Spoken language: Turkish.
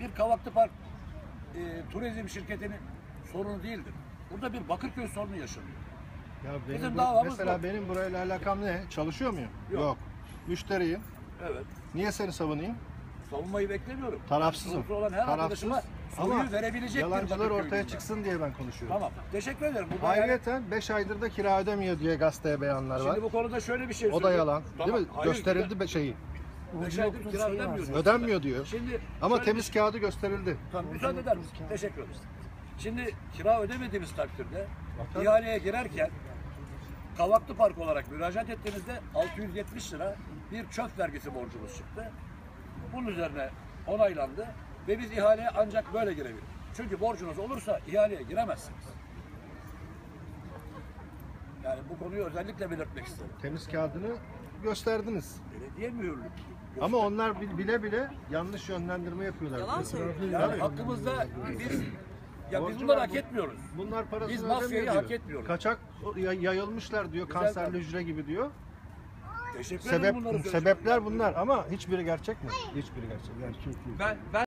bir Kavaklı Park e, turizm şirketinin sorunu değildir. Burada bir Bakırköy sorunu yaşanıyor. Ya benim Bizim bu- davamız mesela bu. benim burayla alakam ne? Çalışıyor muyum? Yok. Müşteriyim. Evet. Niye seni savunayım? Savunmayı beklemiyorum. Tarafsızım. Sorusu olan her arkadaşıma soruyu Ama verebilecek yalancılar ortaya ben. çıksın diye ben konuşuyorum. Tamam. Teşekkür ederim. Burada yani- Ayrıca 5 aydır da kira ödemiyor diye gazeteye beyanlar var. Şimdi bu konuda şöyle bir şey O da yalan. Tamam, Değil mi? hayır, Gösterildi be şeyi. Beş aydır kira ödenmiyor. diyor. Ödenmiyor diyor. Şimdi Ama şöyle temiz kağıdı gösterildi. Tamam, müsaade eder misin? Teşekkür ederiz. Şimdi kira ödemediğimiz takdirde ihaleye girerken Kavaklı Park olarak müracaat ettiğimizde 670 lira bir çöp vergisi borcumuz çıktı. Bunun üzerine onaylandı ve biz ihaleye ancak böyle girebiliriz. Çünkü borcunuz olursa ihaleye giremezsiniz. Yani bu konuyu özellikle belirtmek istedim. Temiz kağıdını gösterdiniz. Belediye mühürlük. Ama onlar bil- bile bile yanlış yönlendirme yapıyorlar. Yalan söylüyor. Yani hakkımızda biz ya biz bunları hak etmiyoruz. Bunlar parasını Biz mafyayı ödemiyor hak diyor. etmiyoruz. Kaçak ya- yayılmışlar diyor Güzel kanserli hücre gibi diyor. Teşekkür ederim Sebep bunları sebepler bunlar ama hiçbiri gerçek mi? Hiçbiri gerçek. Gerçek değil. Ben, ben